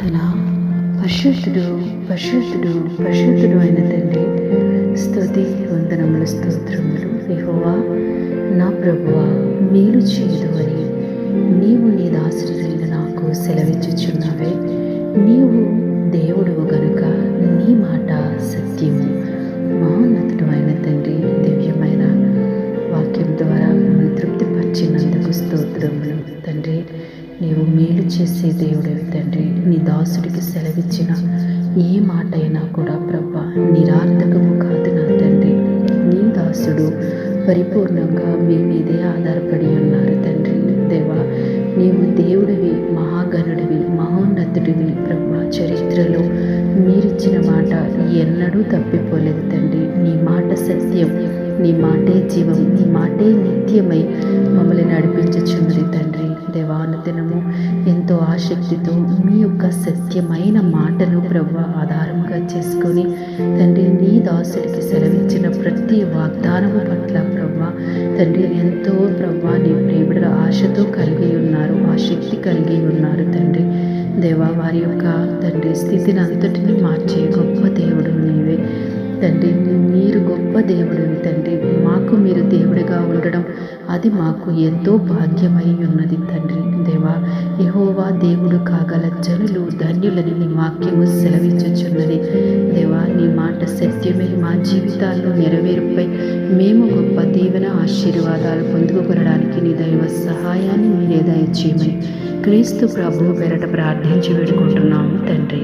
ప్రార్థన. పరిశుద్ధుడు పరిశుద్ధుడు పరిశుద్ధుడు అయిన తండ్రి స్తుతి వందనములు స్తోత్రములు. విహోవా నా ప్రభువా మేలు చేయదు అని నీవు నీ దాసుడైన నాకు సెలవిచ్చుచున్నావే. నీవు దేవుడు గనుక నీ మాట సత్యము. స్తోత్రములు తండ్రి నీవు మేలు చేసే దేవుడవి తండ్రి. నీ దాసుడికి సెలవిచ్చిన ఏ మాట అయినా కూడా ప్రభా నిరార్థకము కాదు నా తండ్రి. నీ దాసుడు పరిపూర్ణంగా మీ మీదే ఆధారపడి ఉన్నారు తండ్రి. దేవా నీవు దేవుడివి మహాగణుడివి మహోన్నతుడివి ప్రభా. చరిత్రలో మీరిచ్చిన మాట ఎన్నడూ తప్పిపోలేదు తండ్రి. నీ మాట సత్యం నీ మాటే జీవం నీ మాటే నిత్యమై నడిపించుచున్నది తండ్రి. దేవానుదినము ఎంతో ఆసక్తితో మీ యొక్క సత్యమైన మాటను ప్రభు ఆధారంగా చేసుకొని తండ్రి నీ దాసుడికి సెలవిచ్చిన ప్రతి వాగ్దానము పట్ల ప్రభు తండ్రి ఎంతో ప్రభు నీ ప్రేమిడ ఆశతో కలిగి ఉన్నారు ఆసక్తి కలిగి ఉన్నారు తండ్రి. దేవా వారి యొక్క తండ్రి స్థితిని అంతటిని మార్చే గొప్ప దేవుడు నీవే. తండ్రి గొప్ప దేవుడు తండ్రి. మాకు మీరు దేవుడిగా ఉండడం అది మాకు ఎంతో భాగ్యమై ఉన్నది తండ్రి. దేవా యహోవా దేవుడు కాగల జనులు ధన్యులని నీ వాక్యము సెలవిచ్చుచున్నది. దేవా నీ మాట సత్యమే. మా జీవితాల్లో నెరవేరుపై మేము గొప్ప దీవెన ఆశీర్వాదాలు పొందుకోవడానికి నీ దైవ సహాయాన్ని మీరే దయచేయమని క్రీస్తు ప్రభు పెరట ప్రార్థించి వేడుకుంటున్నాము తండ్రి.